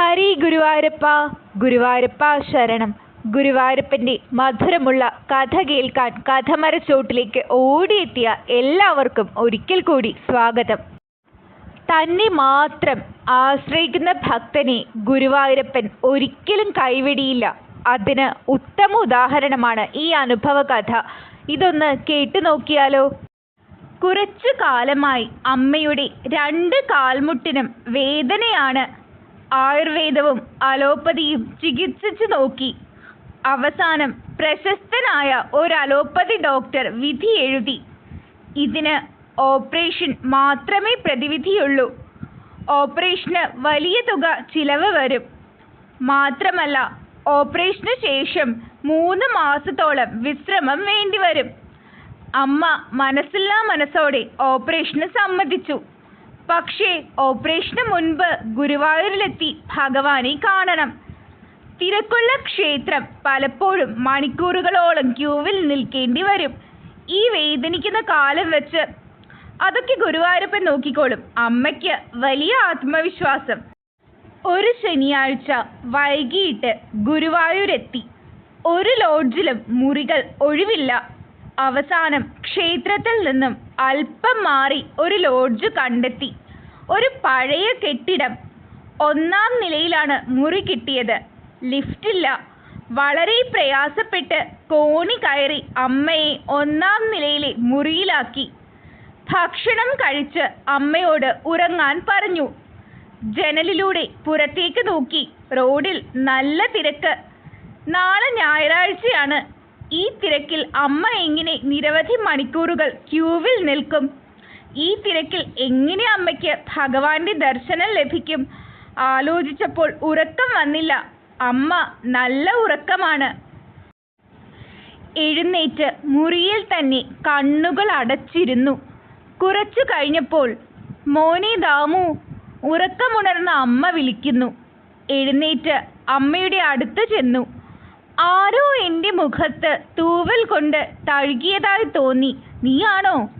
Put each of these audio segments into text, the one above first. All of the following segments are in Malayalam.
ഹരി ഗുരുവായൂരപ്പ ഗുരുവായൂരപ്പ ശരണം. ഗുരുവായൂരപ്പന്റെ മധുരമുള്ള കഥ കേൾക്കാൻ കഥമരച്ചോട്ടിലേക്ക് ഓടിയെത്തിയ എല്ലാവർക്കും ഒരിക്കൽ കൂടി സ്വാഗതം. തന്നെ മാത്രം ആശ്രയിക്കുന്ന ഭക്തനെ ഗുരുവായൂരപ്പൻ ഒരിക്കലും കൈവിടിയില്ല. അതിന് ഉത്തമ ഉദാഹരണമാണ് ഈ അനുഭവ കഥ. ഇതൊന്ന് കേട്ടു നോക്കിയാലോ? കുറച്ചു കാലമായി അമ്മയുടെ രണ്ട് കാൽമുട്ടിനും വേദനയാണ് ആയുർവേദവും അലോപ്പതിയും ചികിത്സിച്ചു നോക്കി. അവസാനം പ്രശസ്തനായ ഒരു അലോപ്പതി ഡോക്ടർ വിധി എഴുതി. ഇതിന് ഓപ്പറേഷൻ മാത്രമേ പ്രതിവിധിയുള്ളൂ. ഓപ്പറേഷന് വലിയ തുക ചിലവ് വരും. മാത്രമല്ല ഓപ്പറേഷന് ശേഷം മൂന്ന് മാസത്തോളം വിശ്രമം വേണ്ടിവരും. അമ്മ മനസ്സില്ലാ മനസ്സോടെ ഓപ്പറേഷന് സമ്മതിച്ചു. പക്ഷേ ഓപ്പറേഷന് മുൻപ് ഗുരുവായൂരിലെത്തി ഭഗവാനെ കാണണം. തിരക്കുള്ള ക്ഷേത്രം പലപ്പോഴും മണിക്കൂറുകളോളം ക്യൂവിൽ നിൽക്കേണ്ടി വരും. ഈ വേദനിക്കുന്ന കാലം വെച്ച് അതൊക്കെ ഗുരുവായൂരപ്പൻ നോക്കിക്കോളും. അമ്മയ്ക്ക് വലിയ ആത്മവിശ്വാസം. ഒരു ശനിയാഴ്ച വൈകിട്ട് ഗുരുവായൂരെത്തി. ഒരു ലോഡ്ജിലും മുറികൾ ഒഴിവില്ല. അവസാനം ക്ഷേത്രത്തിൽ നിന്നും അല്പം മാറി ഒരു ലോഡ്ജ് കണ്ടെത്തി. ഒരു പഴയ കെട്ടിടം. ഒന്നാം നിലയിലാണ് മുറി കിട്ടിയത്. ലിഫ്റ്റില്ല വളരെ പ്രയാസപ്പെട്ട് കോണി കയറി അമ്മയെ ഒന്നാം നിലയിലെ മുറിയിലാക്കി. ഭക്ഷണം കഴിച്ച് അമ്മയോട് ഉറങ്ങാൻ പറഞ്ഞു. ജനലിലൂടെ പുറത്തേക്ക് നോക്കി. റോഡിൽ നല്ല തിരക്ക്. നാളെ ഞായറാഴ്ചയാണ് ഈ തിരക്കിൽ അമ്മ എങ്ങനെ നിരവധി മണിക്കൂറുകൾ ക്യൂവിൽ നിൽക്കും? ഈ തിരക്കിൽ എങ്ങനെ അമ്മയ്ക്ക് ഭഗവാന്റെ ദർശനം ലഭിക്കും? ആലോചിച്ചപ്പോൾ ഉറക്കം വന്നില്ല. അമ്മ നല്ല ഉറക്കമാണ്. എഴുന്നേറ്റ് മുറിയിൽ തന്നെ കണ്ണുകൾ അടച്ചിരുന്നു. കുറച്ചു കഴിഞ്ഞപ്പോൾ മോനെ ദാമു ഉറക്കമുണർന്ന അമ്മ വിളിക്കുന്നു. എഴുന്നേറ്റ് അമ്മയുടെ അടുത്ത് ചെന്നു. ആരോ എന്റെ മുഖത്ത് തൂവൽ കൊണ്ട് തഴുകിയതായി തോന്നി. നീയാണോ?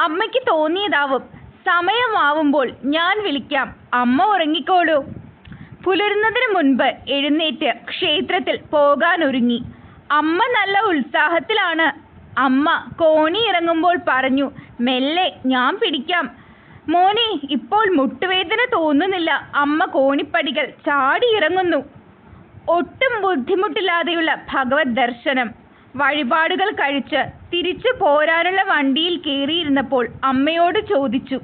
അമ്മയ്ക്ക് തോന്നിയതാവും. സമയമാവുമ്പോൾ ഞാൻ വിളിക്കാം. അമ്മ ഉറങ്ങിക്കോളൂ. പുലരുന്നതിന് മുൻപ് എഴുന്നേറ്റ് ക്ഷേത്രത്തിൽ പോകാനൊരുങ്ങി. അമ്മ നല്ല ഉത്സാഹത്തിലാണ്. അമ്മ കോണി ഇറങ്ങുമ്പോൾ പറഞ്ഞു മെല്ലെ ഞാൻ പിടിക്കാം. മോനെ ഇപ്പോൾ മുട്ടുവേദന തോന്നുന്നില്ല. അമ്മ കോണിപ്പടികൾ ചാടി ഇറങ്ങുന്നു. ഒട്ടും ബുദ്ധിമുട്ടില്ലാതെയുള്ള ഭഗവത് ദർശനം. വഴിപാടുകൾ കഴിച്ച് തിരിച്ചു പോരാനുള്ള വണ്ടിയിൽ കയറിയിരുന്നപ്പോൾ അമ്മയോട് ചോദിച്ചു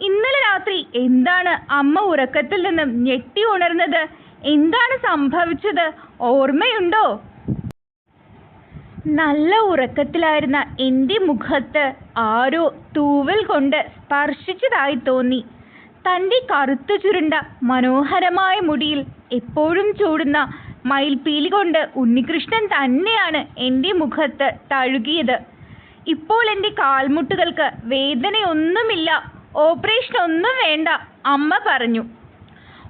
ഇന്നലെ രാത്രി എന്താണ് അമ്മ ഉറക്കത്തിൽ നിന്നും ഞെട്ടി ഉണർന്നത്? എന്താണ് സംഭവിച്ചത്? ഓർമ്മയുണ്ടോ? നല്ല ഉറക്കത്തിലായിരുന്ന എന്റെ മുഖത്ത് ആരോ തൂവൽ കൊണ്ട് സ്പർശിച്ചതായി തോന്നി. തന്റെ കറുത്തു ചുരുണ്ട മനോഹരമായ മുടിയിൽ എപ്പോഴും ചൂടുന്ന മയിൽപീലി കൊണ്ട് ഉണ്ണികൃഷ്ണൻ തന്നെയാണ് എന്റെ മുഖത്ത് തഴുകിയത്. ഇപ്പോൾ എന്റെ കാൽമുട്ടുകൾക്ക് വേദനയൊന്നുമില്ല ഓപ്പറേഷൻ ഒന്നും വേണ്ട അമ്മ പറഞ്ഞു.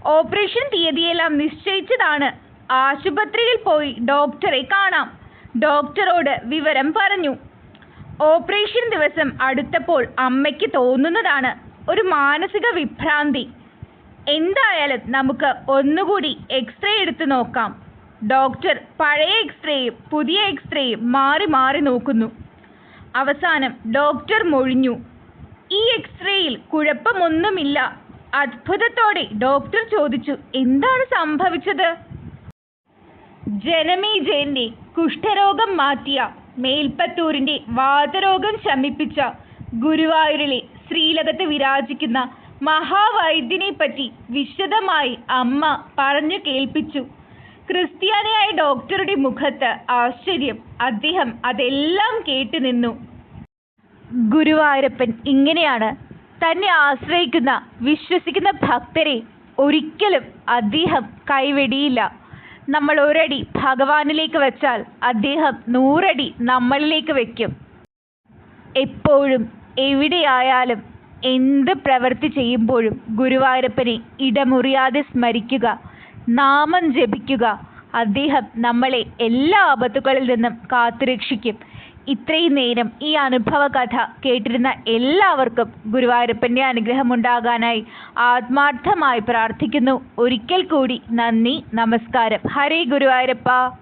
ഓപ്പറേഷൻ തീയതിയെല്ലാം നിശ്ചയിച്ചതാണ്. ആശുപത്രിയിൽ പോയി ഡോക്ടറെ കാണാം. ഡോക്ടറോട് വിവരം പറഞ്ഞു. ഓപ്പറേഷൻ ദിവസം അടുത്തപ്പോൾ അമ്മയ്ക്ക് തോന്നുന്നതാണ് ഒരു മാനസിക വിഭ്രാന്തി. എന്തായാലും നമുക്ക് ഒന്നുകൂടി എക്സ്റേ എടുത്ത് നോക്കാം. ഡോക്ടർ പഴയ എക്സ്റേയും പുതിയ എക്സ്റേയും മാറി മാറി നോക്കുന്നു. അവസാനം ഡോക്ടർ മൊഴിഞ്ഞു. ഈ എക്സ്റേയിൽ കുഴപ്പമൊന്നുമില്ല. അത്ഭുതത്തോടെ ഡോക്ടർ ചോദിച്ചു എന്താണ് സംഭവിച്ചത്? ജനമേജയന്റെ കുഷ്ഠരോഗം മാറ്റിയ മേൽപ്പത്തൂരിന്റെ വാതരോഗം ശമിപ്പിച്ച ഗുരുവായൂരിലെ ശ്രീലകത്ത് വിരാജിക്കുന്ന മഹാവൈദ്യനെ പറ്റി വിശദമായി അമ്മ പറഞ്ഞു കേൾപ്പിച്ചു. ക്രിസ്ത്യാനിയായ ഡോക്ടറുടെ മുഖത്ത് ആശ്ചര്യം. അദ്ദേഹം അതെല്ലാം കേട്ടു നിന്നു. ഗുരുവായൂരപ്പൻ ഇങ്ങനെയാണ് തന്നെ ആശ്രയിക്കുന്ന വിശ്വസിക്കുന്ന ഭക്തരെ ഒരിക്കലും അദ്ദേഹം കൈവെടിയില്ല. നമ്മൾ ഒരടി ഭഗവാനിലേക്ക് വെച്ചാൽ അദ്ദേഹം നൂറടി നമ്മളിലേക്ക് വയ്ക്കും എപ്പോഴും എവിടെയായാലും എന്ത് പ്രവൃത്തി ചെയ്യുമ്പോഴും ഗുരുവായൂരപ്പനെ ഇടമുറിയാതെ സ്മരിക്കുക നാമം ജപിക്കുക. അദ്ദേഹം നമ്മളെ എല്ലാ ആപത്തുകളിൽ നിന്നും കാത്തുരക്ഷിക്കും. ഇത്രയും നേരം ഈ അനുഭവ കഥ കേട്ടിരുന്ന എല്ലാവർക്കും ഗുരുവായൂരപ്പന്റെ അനുഗ്രഹം ഉണ്ടാകാനായി ആത്മാർത്ഥമായി പ്രാർത്ഥിക്കുന്നു. ഒരിക്കൽ കൂടി നന്ദി നമസ്കാരം. ഹരേ ഗുരുവായൂരപ്പ.